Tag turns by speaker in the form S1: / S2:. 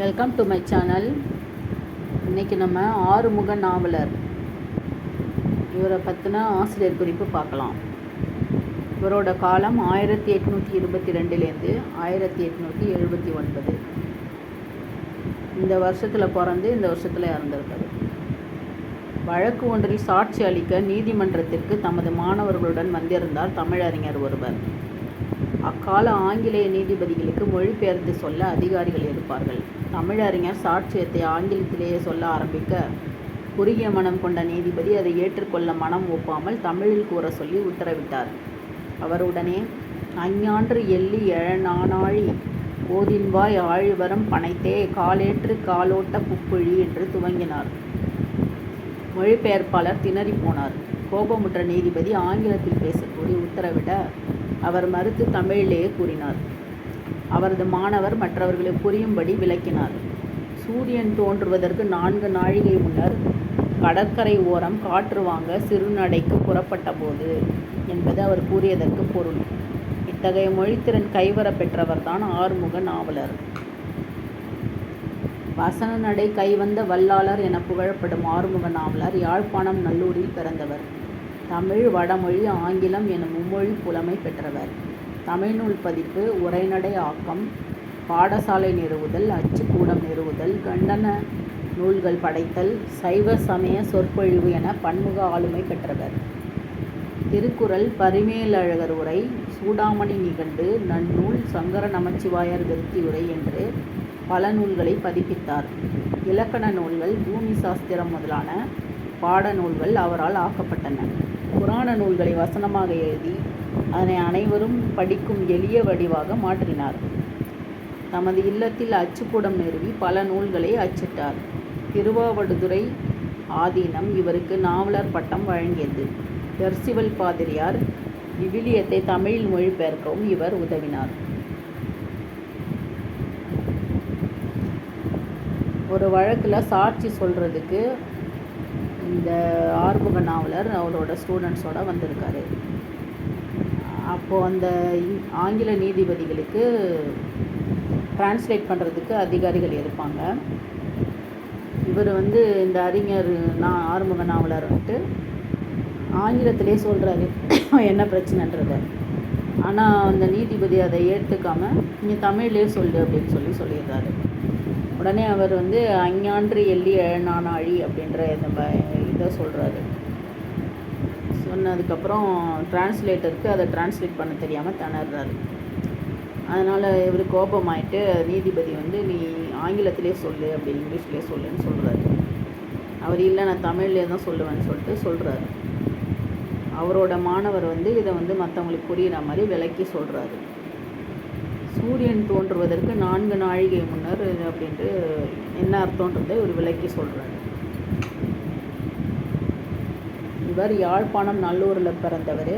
S1: Welcome to my channel இன்றைக்கி நம்ம ஆறுமுக நாவலர். இவரை பற்றின ஆசிரியர் குறிப்பு பார்க்கலாம். இவரோட காலம் ஆயிரத்தி எட்நூற்றி இருபத்தி ரெண்டுலேருந்து ஆயிரத்தி எட்நூற்றி எழுபத்தி ஒன்பது. இந்த வருஷத்தில் பிறந்து இந்த வருஷத்தில் இறந்துருக்காரு. வழக்கு ஒன்றில் சாட்சி அளிக்க நீதிமன்றத்திற்கு தமது மாணவர்களுடன் வந்திருந்தார் தமிழறிஞர் ஒருவர். அக்கால ஆங்கிலேய நீதிபதிகளுக்கு மொழிபெயர்த்து சொல்ல அதிகாரிகள் இருப்பார்கள். தமிழறிஞர் சாட்சியத்தை ஆங்கிலத்திலேயே சொல்ல ஆரம்பிக்க. குறுகிய மனம் கொண்ட நீதிபதி அதை ஏற்றுக்கொள்ள மனம் ஒப்பாமல் தமிழில் கூற சொல்லி உத்தரவிட்டார். அவர் உடனே அஞ்ஞான்று எள்ளி எழநானாழி ஓதின்வாய் ஆழிவரம் பனைத்தே காலேற்று காலோட்ட புக்குழி என்று துவங்கினார். மொழிபெயர்ப்பாளர் திணறி போனார். கோபமுற்ற நீதிபதி ஆங்கிலத்தில் பேசக்கூறி உத்தரவிட அவர் மறுத்து தமிழிலேயே கூறினார். அவரது மாணவர் மற்றவர்களை புரியும்படி விளக்கினார். சூரியன் தோன்றுவதற்கு நான்கு நாழிகை முன்னர் கடற்கரை ஓரம் காற்று வாங்க சிறுநடைக்கு புறப்பட்ட போது என்பது அவர் கூறியதற்கு பொருள். இத்தகைய மொழித்திறன் கைவர பெற்றவர்தான் ஆறுமுக நாவலர். வசன நடை கைவந்த வல்லாளர் என புகழப்படும் ஆறுமுக நாவலர் யாழ்ப்பாணம் நல்லூரில் பிறந்தவர். தமிழ் வடமொழி ஆங்கிலம் என மும்மொழி புலமை பெற்றவர். தமிழ்நூல் பதிப்பு உரைநடை ஆக்கம் பாடசாலை நிறுவுதல் அச்சுக்கூடம் நிறுவுதல் கண்டன நூல்கள் படைத்தல் சைவ சமய சொற்பொழிவு என பன்முக ஆளுமை பெற்றவர். திருக்குறள் பரிமேலழகர் உரை சூடாமணி நிகண்டு நன்னூல் சங்கர நமச்சிவாயர் விருத்தி உரை என்று பல நூல்களை பதிப்பித்தார். இலக்கண நூல்கள் பூமி சாஸ்திரம் முதலான பாட நூல்கள் அவரால் ஆக்கப்பட்டன. புராண நூல்களை வசனமாக எழுதி அதனை அனைவரும் படிக்கும் எளிய வடிவாக மாற்றினார். தமது இல்லத்தில் அச்சுக்கூடம் நிறுவி பல நூல்களை அச்சிட்டார். திருவாவடுதுறை ஆதீனம் இவருக்கு நாவலர் பட்டம் வழங்கியது. பெர்சிவல் பாதிரியார் விவிலியத்தை தமிழில் மொழிபெயர்க்கவும் இவர் உதவினார். ஒரு வழக்கில் சாட்சி சொல்கிறதுக்கு இந்த ஆர்முக நாவலர் அவரோட ஸ்டூடெண்ட்ஸோட வந்திருக்காரு. அப்போது அந்த ஆங்கில நீதிபதிகளுக்கு டிரான்ஸ்லேட் பண்ணுறதுக்கு அதிகாரிகள் இருப்பாங்க இவர் வந்து இந்த அறிஞர் நான் ஆறுமுக நாவலர் வந்துட்டு ஆங்கிலத்திலே சொல்கிறாரு என்ன பிரச்சனைன்றத. ஆனால் அந்த நீதிபதி அதை ஏற்றுக்காமல் நீ தமிழ்லேயே சொல்லு அப்படின்னு சொல்லி சொல்லிடுறாரு. உடனே அவர் வந்து அஞ்ஞான்று எள்ளி அழி அப்படின்ற இந்த ப இதை சொல்கிறாரு சொன்னதுக்கப்புறம் டிரான்ஸ்லேட்டருக்கு அதை டிரான்ஸ்லேட் பண்ண தெரியாமல் திணறாரு. அதனால் இவர் கோபமாயிட்டு நீதிபதி வந்து நீ ஆங்கிலத்திலே சொல்லு அப்படி இங்கிலீஷ்லேயே சொல்லுன்னு சொல்கிறாரு அவர் இல்லை நான் தமிழ்லேயே தான் சொல்லுவேன்னு சொல்லிட்டு சொல்கிறாரு அவரோட மாணவர் வந்து இதை வந்து மற்றவங்களுக்கு புரிகிற மாதிரி விளக்கி சொல்கிறாரு சூரியன் தோன்றுவதற்கு நான்கு நாழிகை முன்னர் அப்படின்ட்டு என்ன அர்த்தன்றதை இவர் விளக்கி சொல்கிறாரு இவர் யாழ்ப்பாணம் நல்லூரில் பிறந்தவர்.